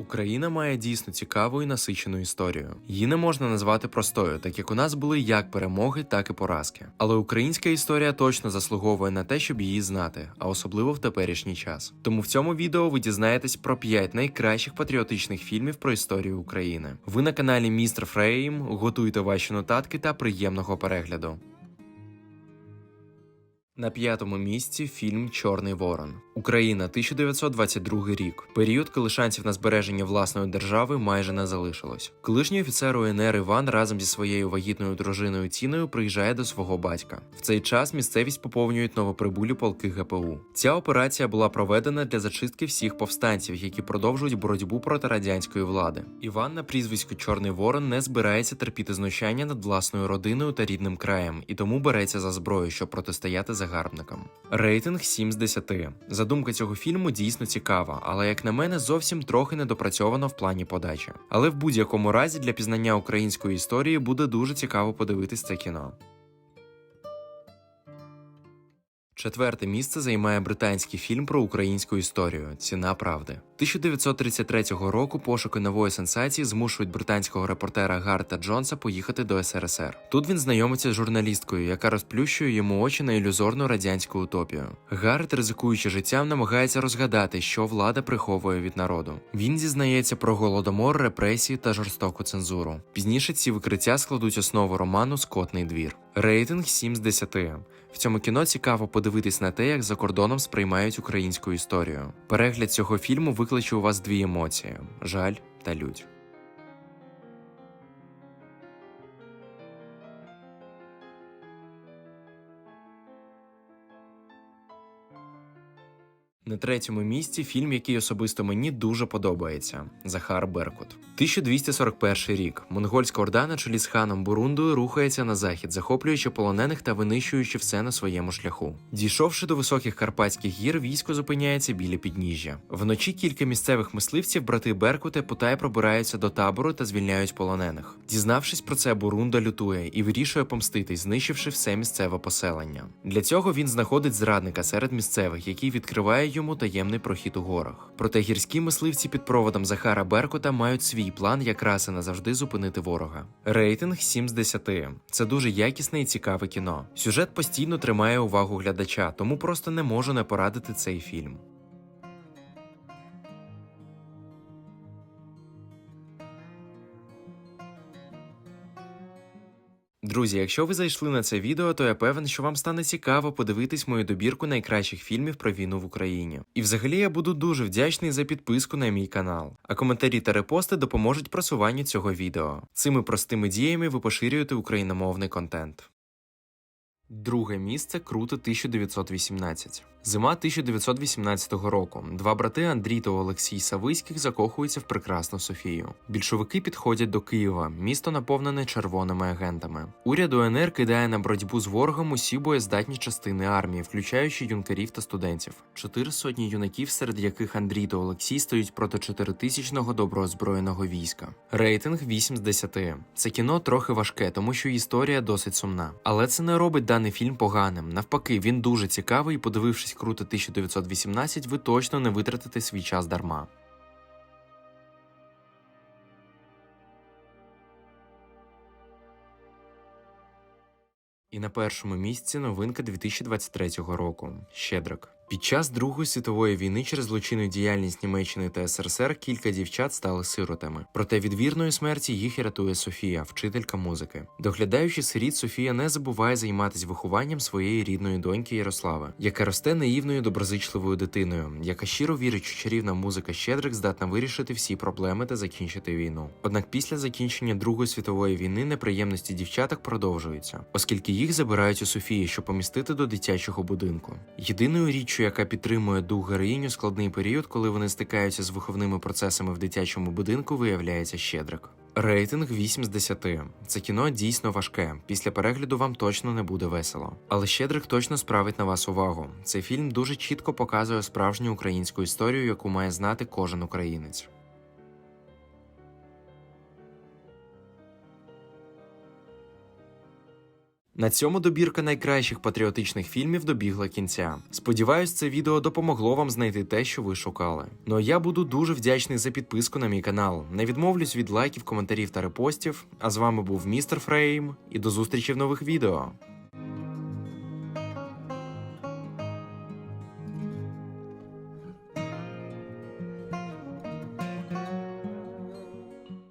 Україна має дійсно цікаву і насичену історію. Її не можна назвати простою, так як у нас були як перемоги, так і поразки. Але українська історія точно заслуговує на те, щоб її знати, а особливо в теперішній час. Тому в цьому відео ви дізнаєтесь про 5 найкращих патріотичних фільмів про історію України. Ви на каналі Містер Фрейм. Готуйте ваші нотатки та приємного перегляду. На п'ятому місці фільм Чорний Ворон. Україна, 1922 рік. Період, коли шансів на збереження власної держави майже не залишилось. Колишній офіцер УНР Іван разом зі своєю вагітною дружиною Ціною приїжджає до свого батька. В цей час місцевість поповнюють новоприбулі полки ГПУ. Ця операція була проведена для зачистки всіх повстанців, які продовжують боротьбу проти радянської влади. Іван на прізвиську Чорний Ворон не збирається терпіти знущання над власною родиною та рідним краєм, і тому береться за зброю, щоб протистояти загарбникам. Рейтинг 7 з 10. Задумка цього фільму дійсно цікава, але як на мене, зовсім трохи недопрацьована в плані подачі. Але в будь-якому разі для пізнання української історії буде дуже цікаво подивитись це кіно. Четверте місце займає британський фільм про українську історію Ціна правди. 1933 року пошуки нової сенсації змушують британського репортера Гарта Джонса поїхати до СРСР. Тут він знайомиться з журналісткою, яка розплющує йому очі на ілюзорну радянську утопію. Гарт, ризикуючи життям, намагається розгадати, що влада приховує від народу. Він зізнається про голодомор, репресії та жорстоку цензуру. Пізніше ці викриття складуть основу роману Скотний двір. Рейтинг 7 з 10. В цьому кіно цікаво подивитись на те, як за кордоном сприймають українську історію. Перегляд цього фільму викличе у вас дві емоції: жаль та лють. На третьому місці фільм, який особисто мені дуже подобається Захар Беркут. 1241 рік. Монгольська орда на чолі з ханом Бурундою рухається на захід, захоплюючи полонених та винищуючи все на своєму шляху. Дійшовши до високих карпатських гір, військо зупиняється біля підніжжя. Вночі кілька місцевих мисливців, брати Беркута, потай пробираються до табору та звільняють полонених. Дізнавшись про це, Бурунда лютує і вирішує помститись, знищивши все місцеве поселення. Для цього він знаходить зрадника серед місцевих, який відкриває таємний прохід у горах. Проте гірські мисливці під проводом Захара Беркута мають свій план, якраз і назавжди зупинити ворога. Рейтинг 7 з 10. Це дуже якісне і цікаве кіно. Сюжет постійно тримає увагу глядача, тому просто не можу не порадити цей фільм. Друзі, якщо ви зайшли на це відео, то я певен, що вам стане цікаво подивитись мою добірку найкращих фільмів про війну в Україні. І взагалі я буду дуже вдячний за підписку на мій канал. А коментарі та репости допоможуть просуванню цього відео. Цими простими діями ви поширюєте україномовний контент. Друге місце круто 1918. Зима 1918 року. Два брати Андрій та Олексій Савиських закохуються в прекрасну Софію. Більшовики підходять до Києва. Місто наповнене червоними агентами. Уряд УНР кидає на боротьбу з ворогом усі боєздатні частини армії, включаючи юнкерів та студентів. Чотири сотні юнаків, серед яких Андрій та Олексій стоять проти чотиритисячного доброозброєного війська. Рейтинг 8 з 10. Це кіно трохи важке, тому що історія досить сумна. Але це не робить даний фільм поганим. Навпаки, він дуже цікавий і подивившись круто 1918, ви точно не витратите свій час дарма. І на першому місці новинка 2023 року Щедрик. Під час Другої світової війни через злочинну діяльність Німеччини та СРСР кілька дівчат стали сиротами. Проте від вірної смерті їх і рятує Софія, вчителька музики. Доглядаючи сиріт, Софія не забуває займатися вихованням своєї рідної доньки Ярослави, яка росте наївною доброзичливою дитиною, яка щиро вірить, що чарівна музика Щедрик здатна вирішити всі проблеми та закінчити війну. Однак після закінчення Другої світової війни неприємності дівчаток продовжуються, оскільки їх забирають у Софії, щоб помістити до дитячого будинку. Єдиною річчю, яка підтримує дух героїню у складний період, коли вони стикаються з виховними процесами в дитячому будинку, виявляється Щедрик. Рейтинг 8 з 10. Це кіно дійсно важке. Після перегляду вам точно не буде весело. Але Щедрик точно справить на вас увагу. Цей фільм дуже чітко показує справжню українську історію, яку має знати кожен українець. На цьому добірка найкращих патріотичних фільмів добігла кінця. Сподіваюсь, це відео допомогло вам знайти те, що ви шукали. Ну а я буду дуже вдячний за підписку на мій канал. Не відмовлюсь від лайків, коментарів та репостів. А з вами був містер Фрейм, і до зустрічі в нових відео.